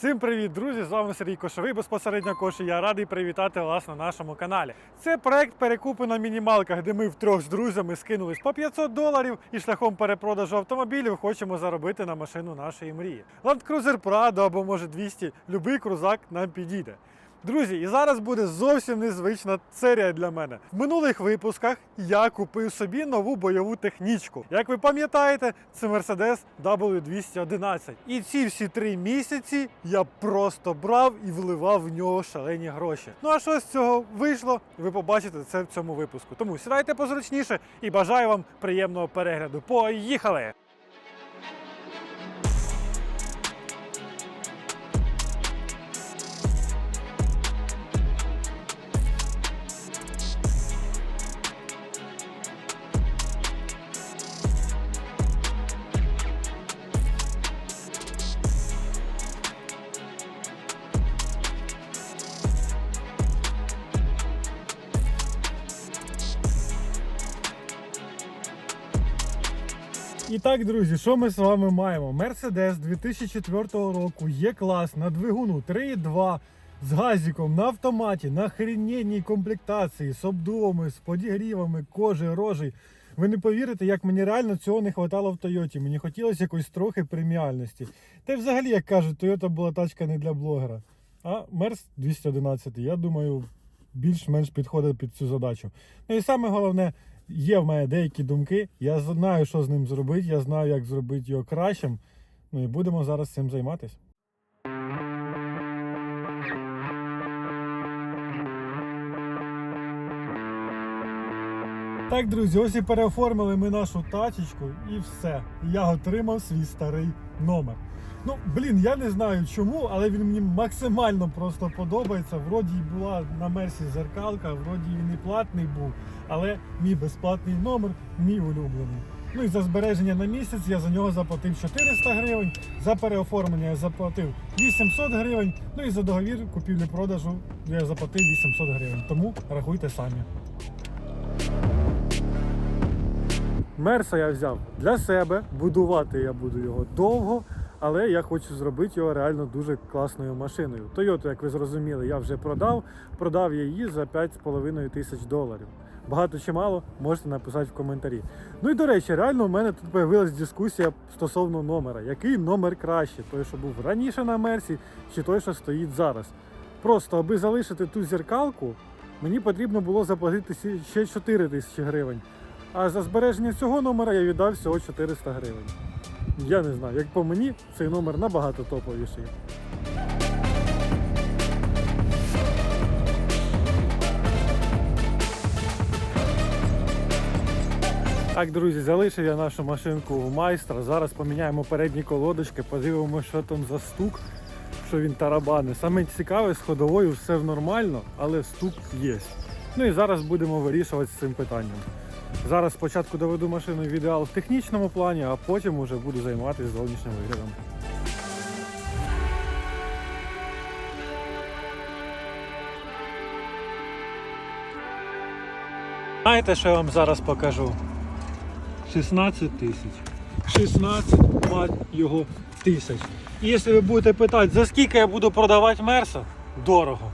Всім привіт, друзі! З вами Сергій Кошовий, безпосередньо Коші. Я радий привітати вас на нашому каналі. Це проект перекупи на мінімалках, де ми втрьох з друзями скинулись по 500 доларів і шляхом перепродажу автомобілів хочемо заробити на машину нашої мрії. Land Cruiser Prado або може 200, любий крузак нам підійде. Друзі, і зараз буде зовсім незвична серія для мене. В минулих випусках я купив собі нову бойову технічку. Як ви пам'ятаєте, це Mercedes W211. І ці всі три місяці я просто брав і вливав в нього шалені гроші. Ну а що з цього вийшло? Ви побачите це в цьому випуску. Тому сідайте позручніше і бажаю вам приємного перегляду. Поїхали! І так, друзі, що ми з вами маємо? Mercedes 2004 року є клас на двигуну 3.2 з газиком на автоматі, на хрененній комплектації, з обдувами, з подігрівами, кожи, рожей. Ви не повірите, як мені реально цього не вистачало в Тойоті. Мені хотілося якоїсь трохи преміальності. Та й взагалі, як кажуть, Тойота була тачка не для блогера. А Мерс 211, я думаю, більш-менш підходить під цю задачу. Ну і саме головне, є в мене деякі думки. Я знаю, що з ним зробити, я знаю, як зробити його кращим. Ну і будемо зараз цим займатися. Так, друзі, ось і переоформили ми нашу тачечку і все. Я отримав свій старий номер. Ну, блін, я не знаю чому, але він мені максимально просто подобається. Вроді була на мерсі зеркалка, вроді він і платний був, але мій безплатний номер, мій улюблений. Ну і за збереження на місяць я за нього заплатив 400 гривень, за переоформлення я заплатив 800 гривень, ну і за договір купівлі-продажу я заплатив 800 гривень. Тому рахуйте самі. Мерса я взяв для себе, будувати я буду його довго, але я хочу зробити його реально дуже класною машиною. Toyota, як ви зрозуміли, я вже продав. Продав я її за 5,5 тисяч доларів. Багато чи мало, можете написати в коментарі. Ну і до речі, реально у мене тут з'явилася дискусія стосовно номера. Який номер краще? Той, що був раніше на Мерсі, чи той, що стоїть зараз. Просто аби залишити ту зеркалку, мені потрібно було заплатити ще 4 тисячі гривень. А за збереження цього номера я віддав всього 400 гривень. Я не знаю, як по мені, цей номер набагато топовіший. Так, друзі, залишив я нашу машинку у майстра. Зараз поміняємо передні колодочки, подивимося, що там за стук, що він тарабани. Саме цікаве, з ходовою все нормально, але стук є. Ну і зараз будемо вирішувати з цим питанням. Зараз спочатку доведу машину в ідеал в технічному плані, а потім уже буду займатися зовнішнім виглядом. Знаєте, що я вам зараз покажу? 16 тисяч. 16 мать його тисяч. І якщо ви будете питати, за скільки я буду продавати Мерса, дорого.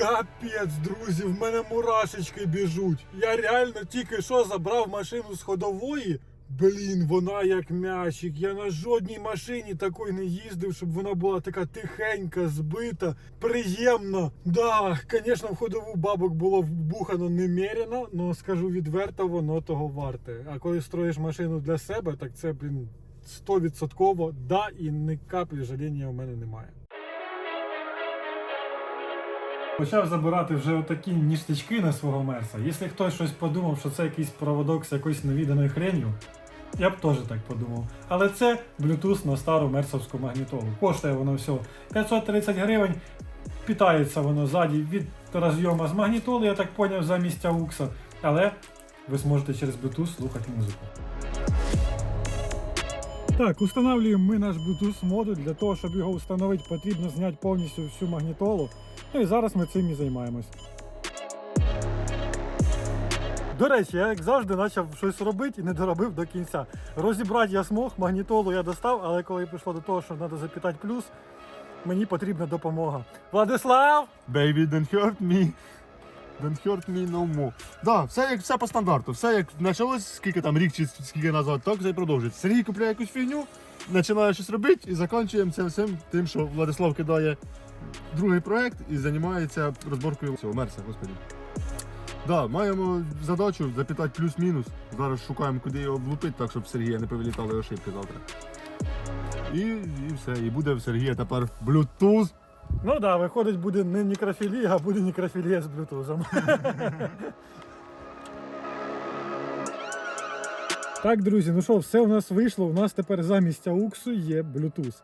Капець, друзі, в мене мурашечки біжуть. Я реально тільки що забрав машину з ходової. Блін, вона як м'ячик. Я на жодній машині такої не їздив, щоб вона була така тихенька, збита, приємна. Да, звісно, в ходову бабок було вбухано немерено, але скажу відверто, воно того варте. А коли строїш машину для себе, так це, блін, 100% да і ні каплі жаління у мене немає. Почав забирати вже отакі ніштячки на свого мерса. Якщо хтось щось подумав, що це якийсь проводок з якоюсь невіданою хренью, я б теж так подумав. Але це Bluetooth на стару мерсовську магнітолу. Коштує воно всього 530 гривень. Питається воно ззаді від розйому з магнітоли, я так поняв, замість AUX. Але ви зможете через Bluetooth слухати музику. Так, установлюємо ми наш Bluetooth модуль. Для того, щоб його встановити, потрібно зняти повністю всю магнітолу. Ну і зараз ми цим і займаємось. До речі, я як завжди почав щось робити і не доробив до кінця. Розібрати я змог, магнітолу я достав, але коли прийшло до того, що треба запитати плюс, мені потрібна допомога. Владислав! Baby, don't hurt me. Don't hurt me no more. Да, все як все по стандарту. Все як почалось, скільки там рік чи скільки назад, так все і продовжується. Сергій купляє якусь фігню, починає щось робити і закінчуємо це всім тим, що Владислав кидає другий проект і займається розборкою цього мерса, господи. Да, маємо задачу запитати плюс-мінус. Зараз шукаємо, куди його влупити, так щоб Сергія не повилітали ошибки завтра. І, і все. І буде в Сергія тепер Bluetooth. Ну так, да, виходить, буде не некрофілія, а буде некрофілія з блютузом. Так, друзі, ну що, все у нас вийшло. У нас тепер замість ауксу є Bluetooth.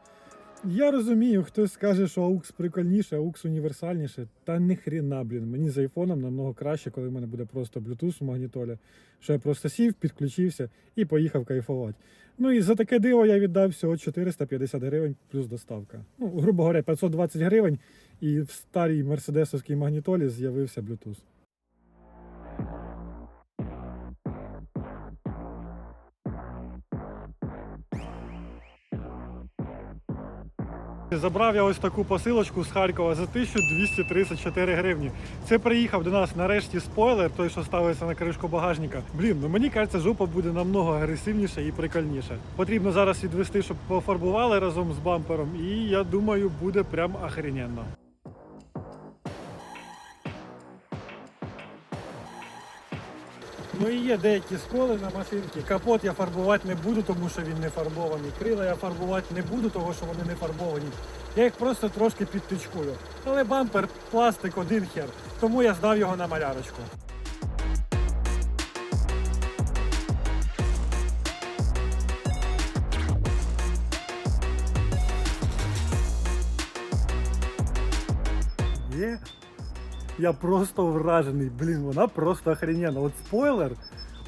Я розумію, хтось скаже, що AUX прикольніше, AUX універсальніше. Та ні хрена, блін. Мені з айфоном намного краще, коли в мене буде просто Bluetooth у магнітолі. Що я просто сів, підключився і поїхав кайфувати. Ну і за таке диво я віддав всього 450 гривень плюс доставка. Ну, грубо говоря, 520 гривень, і в старій мерседесовській магнітолі з'явився Bluetooth. Забрав я ось таку посилочку з Харкова за 1234 гривні. Це приїхав до нас нарешті спойлер, той, що ставиться на кришку багажника. Блін, ну мені кажеться, жопа буде намного агресивніша і прикольніша. Потрібно зараз відвести, щоб пофарбували разом з бампером, і я думаю, буде прям охрененно. Ну і є деякі сколи на машинці. Капот я фарбувати не буду, тому що він не фарбований. Крила я фарбувати не буду, тому що вони не фарбовані. Я їх просто трошки підтичкую. Але бампер пластик один хер, тому я здав його на малярочку. Я просто вражений. Блін, вона просто охрененна. От спойлер,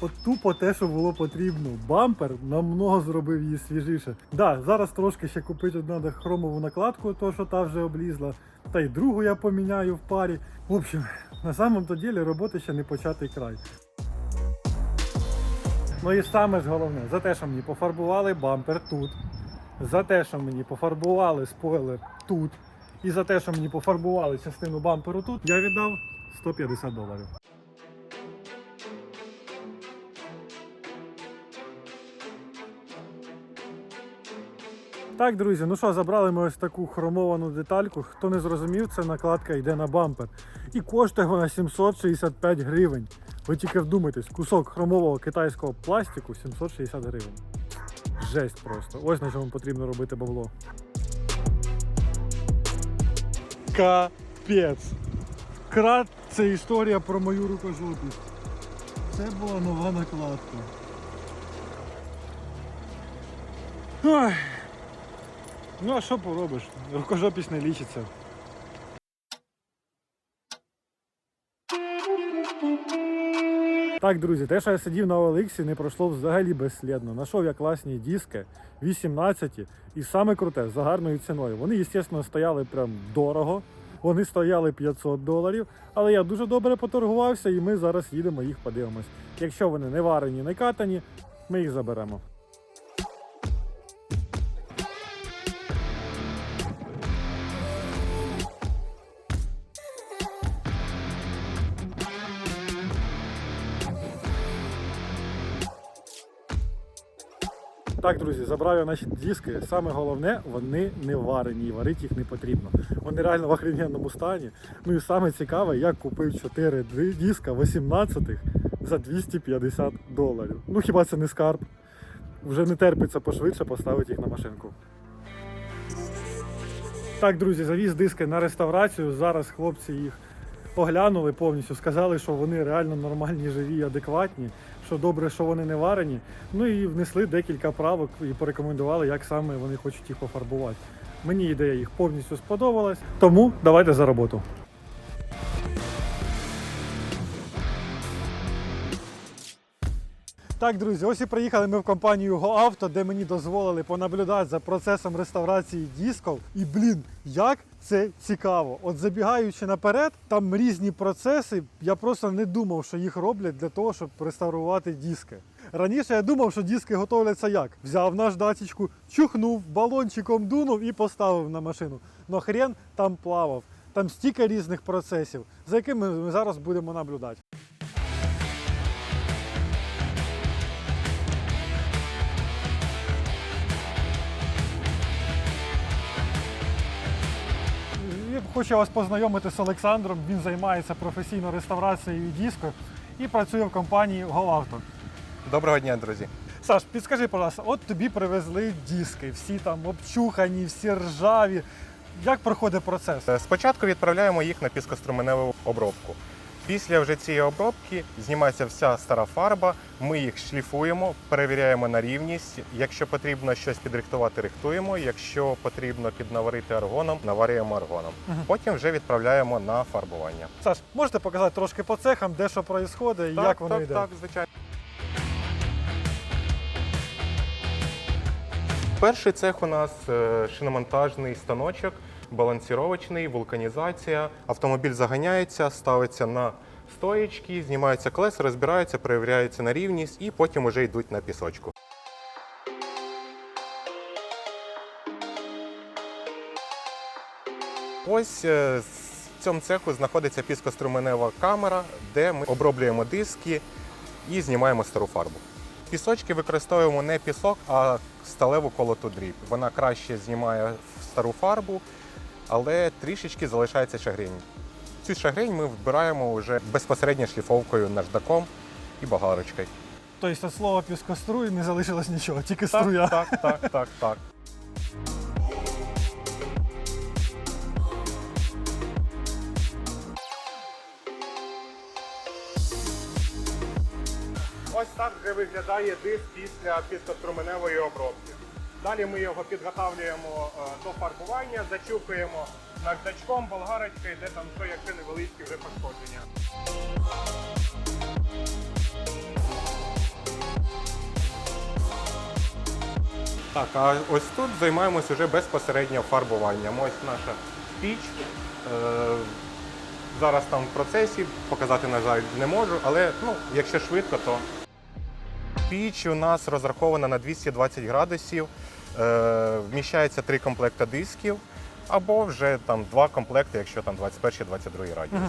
от тупо те, що було потрібно. Бампер намного зробив її свіжіше. Да, зараз трошки ще купити треба хромову накладку, то що та вже облізла. Та й другу я поміняю в парі. В общем, на самом то ділі роботи ще не початий край. Ну і саме ж головне, за те, що мені пофарбували бампер тут, за те, що мені пофарбували спойлер тут, і за те, що мені пофарбували частину бамперу тут, я віддав 150 доларів. Так, друзі, ну що, забрали ми ось таку хромовану детальку. Хто не зрозумів, це накладка йде на бампер. І коштує вона 765 гривень. Ви тільки вдумайтесь, кусок хромового китайського пластику 760 гривень. Жесть просто. Ось на чому потрібно робити бабло. Капець. Крат це історія про мою рукожопість. Це була нова накладка. Ой. Ну а що поробиш? Рукожопість не лічиться. Так, друзі, те, що я сидів на OLX, не пройшло взагалі безслідно. Нашов я класні диски 18 і саме круте, за гарною ціною. Вони, звісно, стояли прям дорого. Вони стояли 500 доларів, але я дуже добре поторгувався і ми зараз їдемо їх подивимось. Якщо вони не варені, не катані, ми їх заберемо. Так, друзі, забрав я наші диски. Саме головне, вони не варені, і варити їх не потрібно. Вони реально в охрененному стані. Ну і саме цікаве, я купив 4 диска 18-х за 250 доларів. Ну хіба це не скарб? Вже не терпиться пошвидше поставити їх на машинку. Так, друзі, завіз диски на реставрацію. Зараз хлопці їх оглянули повністю, сказали, що вони реально нормальні, живі адекватні, що добре, що вони не варені. Ну і внесли декілька правок і порекомендували, як саме вони хочуть їх пофарбувати. Мені ідея їх повністю сподобалась, тому давайте за роботу. Так, друзі, ось і приїхали ми в компанію GoAuto, де мені дозволили понаблюдати за процесом реставрації дисків. І блін, як це цікаво. От забігаючи наперед, там різні процеси. Я просто не думав, що їх роблять для того, щоб реставрувати диски. Раніше я думав, що диски готовляться як? Взяв наждачечку, чухнув, балончиком дунув і поставив на машину. Но хрен там плавав. Там стільки різних процесів, за якими ми зараз будемо наблюдати. Хочу вас познайомити з Олександром. Він займається професійно реставрацією диску і працює в компанії GoAuto. Доброго дня, друзі. Саш, підскажи, будь ласка, от тобі привезли диски, всі там обчухані, всі ржаві. Як проходить процес? Е, Спочатку відправляємо їх на піскоструменеву обробку. Після вже цієї обробки знімається вся стара фарба, ми їх шліфуємо, перевіряємо на рівність. Якщо потрібно щось підрихтувати, рихтуємо. Якщо потрібно піднаварити аргоном, наварюємо аргоном. Мгм. Потім вже відправляємо на фарбування. Саш, можете показати трошки по цехам, де що відбувається і як воно так, йде? так, звичайно. Перший цех у нас е, шиномонтажний станочок, балансіровочний, вулканізація. Автомобіль заганяється, ставиться на стоєчки, знімаються колеса, розбираються, перевіряються на рівність і потім вже йдуть на пісочку. Ось е, в цьому цеху знаходиться піскоструменева камера, де ми оброблюємо диски і знімаємо стару фарбу. Пісочки використовуємо не пісок, а сталеву колоту дріб. Вона краще знімає стару фарбу, але трішечки залишається шагрень. Цю шагрень ми вбираємо вже безпосередньо шліфовкою наждаком і багарочкою. Тобто від слова піскоструй не залишилось нічого, тільки струя. Так, так, так, так, так. Ось так вже виглядає диск після піскоструменевої обробки. Далі ми його підготавлюємо е, до фарбування, зачухуємо наждачком, болгарочкою, де там що, якщо невеличкі вже пошкодження. Так, а ось тут займаємось вже безпосередньо фарбуванням. Ось наша піч. Е, зараз там в процесі, показати, на жаль, не можу, але ну, якщо швидко, то піч у нас розрахована на 220 градусів. Е, вміщається три комплекти дисків, або вже там два комплекти, якщо там 21-22 радіус.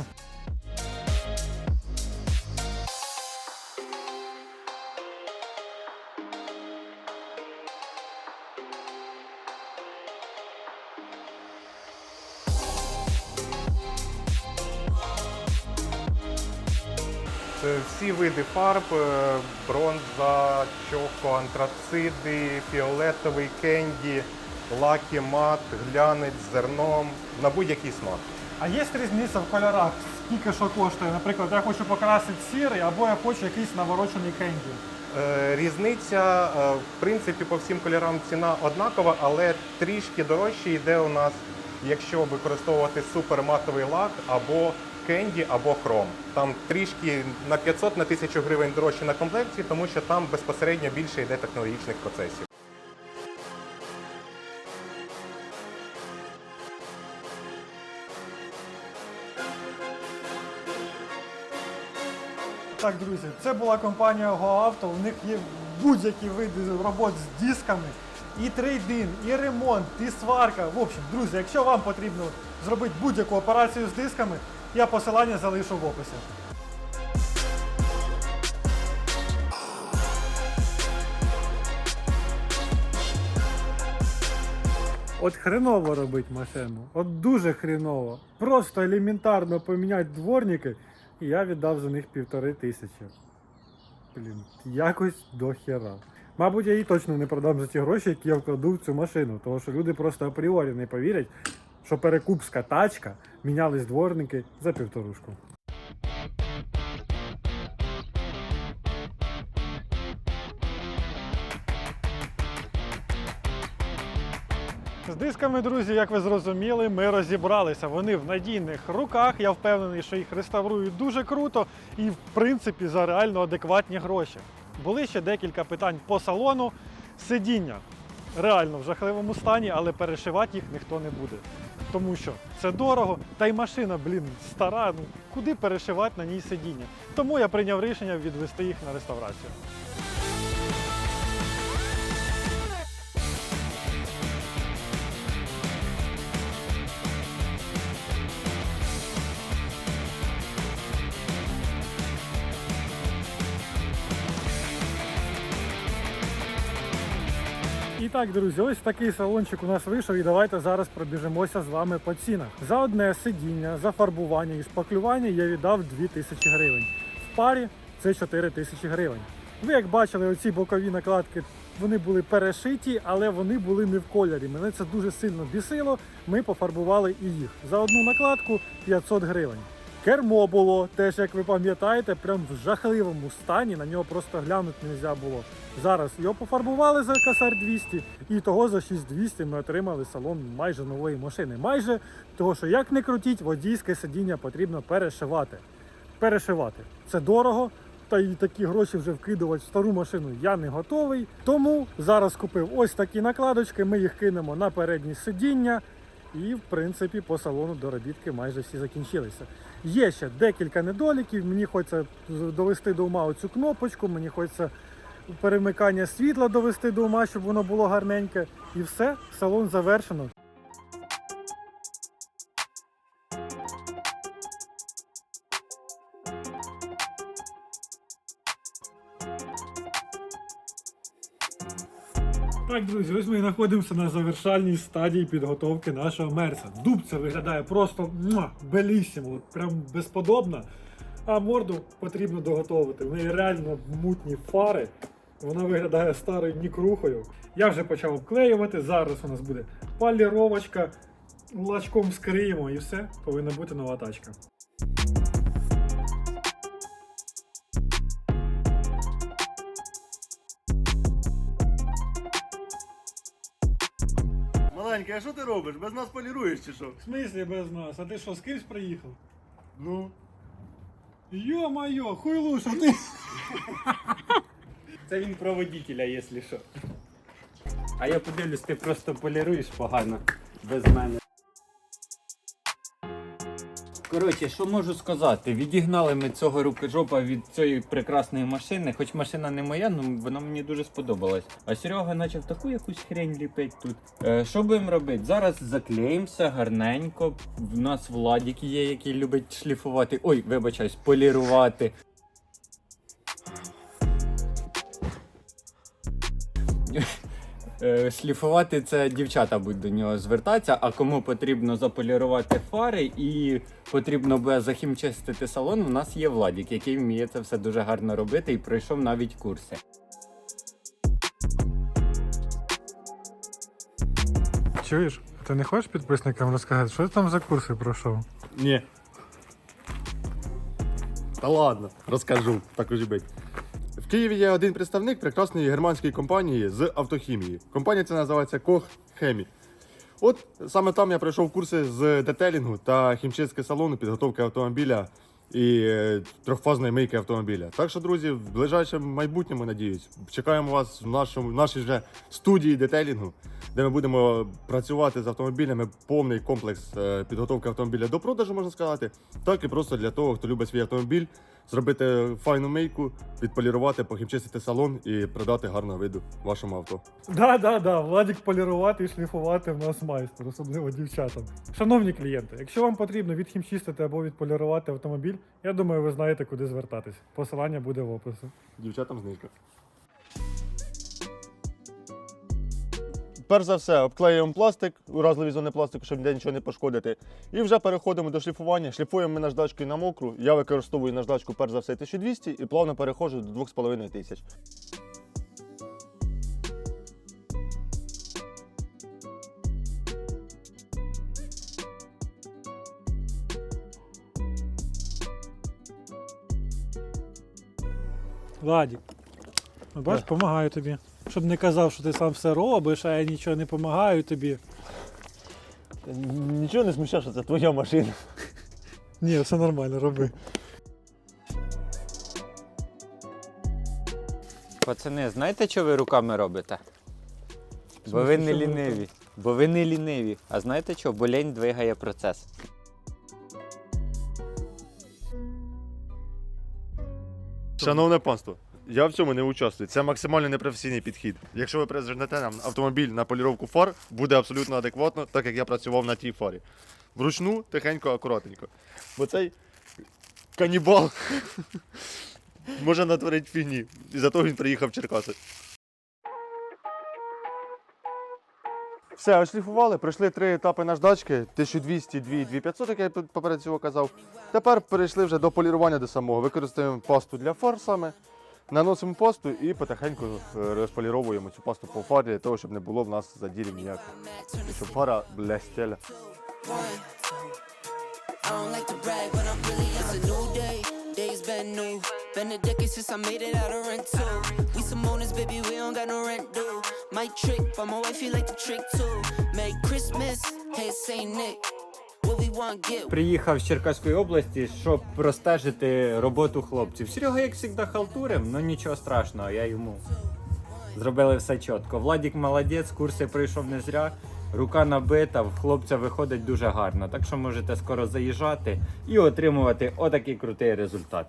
Всі види фарб, е, бронза, чоко, антрациди, фіолетовий, кенді, лаки, мат, глянець, зерном на будь-який смак. А є різниця в кольорах? Скільки що коштує? Наприклад, я хочу покрасити сірий, або я хочу якийсь наворочений кенді. Е, Різниця, е, в принципі, по всім кольорам ціна однакова, але трішки дорожче йде у нас, якщо використовувати суперматовий лак або кенді, або хром. Там трішки на 500 на 1000 гривень дорожче на комплекції, тому що там безпосередньо більше йде технологічних процесів. Так, друзі, це була компанія GoAuto. У них є будь-які види робот з дисками, і трейдин, і ремонт, і сварка. В общем, друзі, якщо вам потрібно зробити будь-яку операцію з дисками, я посилання залишу в описі. От хреново робить машину. От дуже хреново. Просто елементарно поміняти дворники, і я віддав за них півтори тисячі. Блін, якось до хера. Мабуть, я її точно не продам за ті гроші, які я вкладу в цю машину, тому що люди просто апріорі не повірять, що перекупська тачка мінялись дворники за півторушку. З дисками, друзі, як ви зрозуміли, ми розібралися. Вони в надійних руках. Я впевнений, що їх реставрують дуже круто і, в принципі, за реально адекватні гроші. Були ще декілька питань по салону. Сидіння реально в жахливому стані, але перешивати їх ніхто не буде. Тому що це дорого, та й машина, блін, стара. Ну куди перешивати на ній сидіння? Тому я прийняв рішення відвести їх на реставрацію. Так, друзі, ось такий салончик у нас вийшов, і давайте зараз пробіжимося з вами по цінах. За одне сидіння, за фарбування і шпаклювання я віддав 2000 гривень. В парі це 4000 гривень. Ви як бачили, оці бокові накладки вони були перешиті, але вони були не в кольорі. Мене це дуже сильно бісило. Ми пофарбували і їх. За одну накладку 500 гривень. Кермо було, теж як ви пам'ятаєте, прям в жахливому стані. На нього просто глянути не можна було. Зараз його пофарбували за косарь 200, і того за 6200 ми отримали салон майже нової машини. Майже того, що як не крутіть, водійське сидіння потрібно перешивати. Перешивати це дорого. Та і такі гроші вже вкидувати в стару машину я не готовий. Тому зараз купив ось такі накладочки. Ми їх кинемо на передні сидіння. І, в принципі, по салону доробітки майже всі закінчилися. Є ще декілька недоліків. Мені хочеться довести до ума оцю кнопочку, мені хочеться перемикання світла довести до ума, щоб воно було гарненьке. І все, салон завершено. Так, друзі, ось ми знаходимося на завершальній стадії підготовки нашого мерса. Дубця виглядає просто белісімо, прям безподобно. А морду потрібно доготовити. В неї реально мутні фари. Вона виглядає старою нікрухою. Я вже почав обклеювати. Зараз у нас буде поліровочка, лачком скриємо і все. Повинна бути нова тачка. Маленький, а що ти робиш? Без нас поліруєш чи що? В смислі без нас? А ти що, з кимсь приїхав? Ну. Йо-майо, хуй лучше ти? Це він про водителя, якщо що. А я подивлюсь, ти просто поліруєш погано без мене. Коротше, що можу сказати? Відігнали ми цього рукожопа від цієї прекрасної машини, хоч машина не моя, ну вона мені дуже сподобалась. А Серега почав таку якусь хрень ліпить тут. Е, що будемо робити? Зараз заклеїмося гарненько. В нас Владік є, який любить шліфувати. Ой, вибачаюсь, полірувати. Е, Шліфувати це дівчата будуть до нього звертатися, а кому потрібно заполірувати фари і потрібно буде захімчистити салон, у нас є Владік, який вміє це все дуже гарно робити і пройшов навіть курси. Чуєш? Ти не хочеш підписникам розказати, що ти там за курси пройшов? Ні. Та ладно, розкажу, так уже бить. Києві є один представник прекрасної германської компанії з автохімії. Компанія ця називається Кох Хемі. От саме там я пройшов курси з детелінгу та хімчистки салону, підготовки автомобіля і е, трьохфазної мийки автомобіля. Так що, друзі, в ближайшому майбутньому, надіюсь, чекаємо вас в нашому в нашій вже студії детелінгу, де ми будемо працювати з автомобілями. Повний комплекс е, підготовки автомобіля до продажу, можна сказати, так і просто для того, хто любить свій автомобіль, зробити файну мийку, відполірувати, похімчистити салон і продати гарного виду вашому авто. Да, да, да. Владік полірувати і шліфувати в нас майстер, особливо дівчатам. Шановні клієнти, якщо вам потрібно відхімчистити або відполірувати автомобіль, я думаю, ви знаєте, куди звертатись. Посилання буде в описі. Дівчатам знижка. Перш за все, обклеюємо пластик, уразливі зони пластику, щоб ніде нічого не пошкодити. І вже переходимо до шліфування. Шліфуємо ми наждачкою на мокру. Я використовую наждачку перш за все 1200 і плавно переходжу до 2500. Владік, ну, бач, допомагаю тобі. Щоб не казав, що ти сам все робиш, а я нічого не допомагаю тобі. Нічого не смущає, що це твоя машина. Ні, все нормально, роби. Пацани, знаєте, що ви руками робите? Бо ви не ліниві. Бо ви не ліниві. А знаєте що? Бо лінь двигає процес. Шановне панство, я в цьому не участвую. Це максимально непрофесійний підхід. Якщо ви призначете нам автомобіль на поліровку фар, буде абсолютно адекватно, так як я працював на тій фарі. Вручну, тихенько, акуратненько. Бо цей канібал може натворити фігні. І за того він приїхав в Черкаси. Все, ошліфували, пройшли три етапи наждачки, 1200, 2 2500, як я поперед казав. Тепер перейшли вже до полірування до самого. Використовуємо пасту для фар саме, наносимо пасту і потихеньку е, розполіровуємо цю пасту по фарі для того, щоб не було в нас задірів ніяких. І щоб фара. Days been a decade since I made it out of rent too. We some owners, baby, we don't got no rent due. Might trick, but my wife you like to trick too. Merry Christmas, hey Saint Nick. Приїхав з Черкаської області, щоб простежити роботу хлопців. Серега, як завжди, халтурив, але нічого страшного, я йому. Зробили все чітко. Владік молодець, курси пройшов не зря. Рука набита, в хлопця виходить дуже гарно. Так що можете скоро заїжджати і отримувати отакий крутий результат.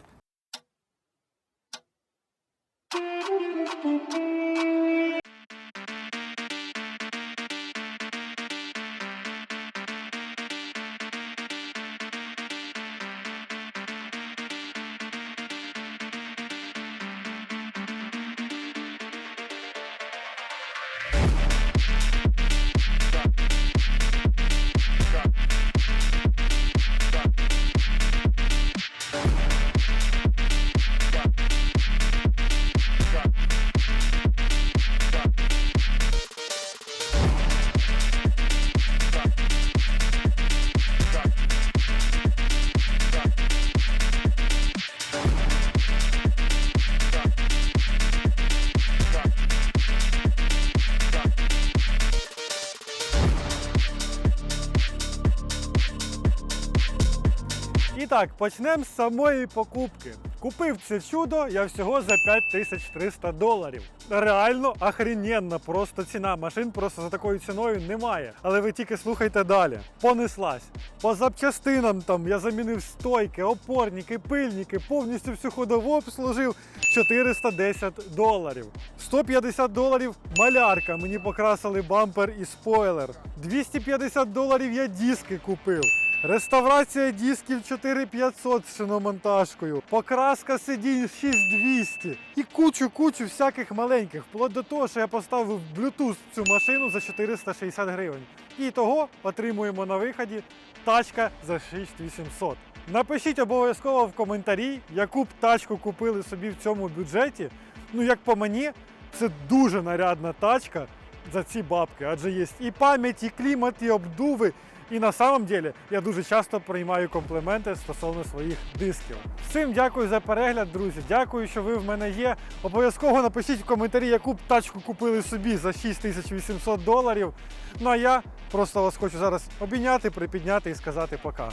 Так, почнемо з самої покупки. Купив це чудо я всього за 5300 доларів. Реально охрененна просто ціна. Машин просто за такою ціною немає. Але ви тільки слухайте далі. Понеслась. По запчастинам там я замінив стойки, опорники, пильники, повністю всю ходову обслужив 410 доларів. 150 доларів малярка. Мені покрасили бампер і спойлер. 250 доларів я диски купив. Реставрація дисків 4500 з шиномонтажкою, покраска сидінь 6200 і кучу-кучу всяких маленьких, вплоть до того, що я поставив Bluetooth цю машину за 460 гривень. І того отримуємо на виході тачка за 6800. Напишіть обов'язково в коментарі, яку б тачку купили собі в цьому бюджеті. Ну, як по мені, це дуже нарядна тачка за ці бабки, адже є і пам'ять, і клімат, і обдуви. І на самом деле я дуже часто приймаю компліменти стосовно своїх дисків. Всім дякую за перегляд, друзі. Дякую, що ви в мене є. Обов'язково напишіть в коментарі, яку б тачку купили собі за 6800 доларів. Ну а я просто вас хочу зараз обійняти, припідняти і сказати пока.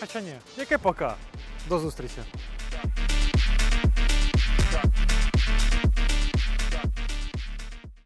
Хоча ні, яке пока. До зустрічі.